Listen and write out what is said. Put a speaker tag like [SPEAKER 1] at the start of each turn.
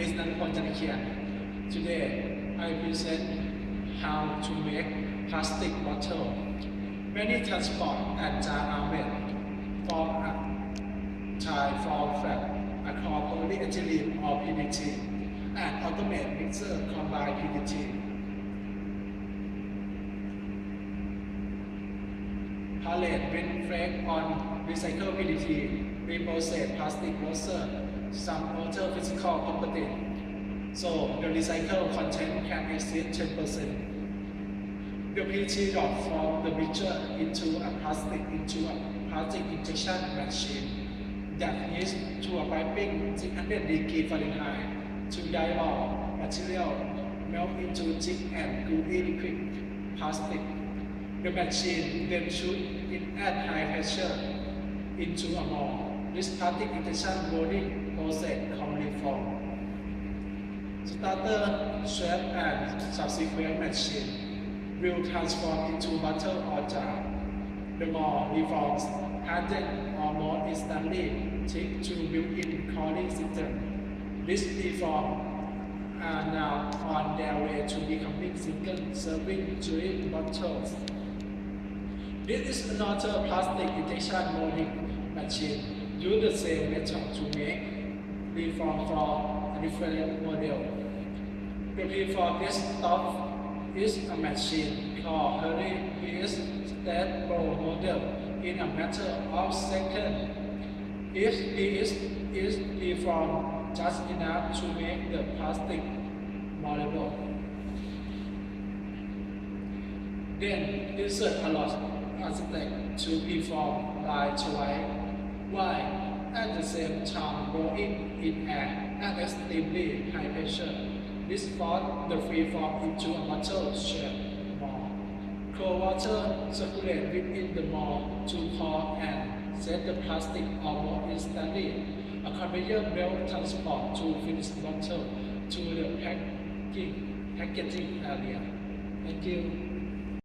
[SPEAKER 1] is Nanpon Janakian. Today, I present how to make plastic bottle. Many transport and jar are made from a form fat are called polyethylene or PDT and automated mixer combine PDT. Palette with flake on recycled PDT, reprocessed plastic roster, some other physical property. So the recycled content can exceed 10%. The PET drop from the mixture into a plastic into a plastic injection machine that is to a piping 600 degree Fahrenheit to dilute material melt into thick and gooey liquid plastic. The machine then shoot it at high pressure into a mold. This plastic injection molding process commonly form. Starter, swab, and subsequent machine will transform into metal or jar. The more reforms or more instantly take to built-in cooling system. This reform are now uh, on their way to becoming single-serving drink bottles. This is another plastic injection molding machine. Use the same method to make reform for a different model. The reform this stuff is a machine called Harry is stable model in a matter of seconds. If this is reformed just enough to make the plastic moldable. Then insert a lot of aspect to perform by twice while at the same time blowing in air at extremely high pressure. This force the free form into a metal shape mold. Cold water circulate within the mold to pour and set the plastic almost instantly. A conveyor belt transport to finished bottle to the packing, packaging area. Thank you.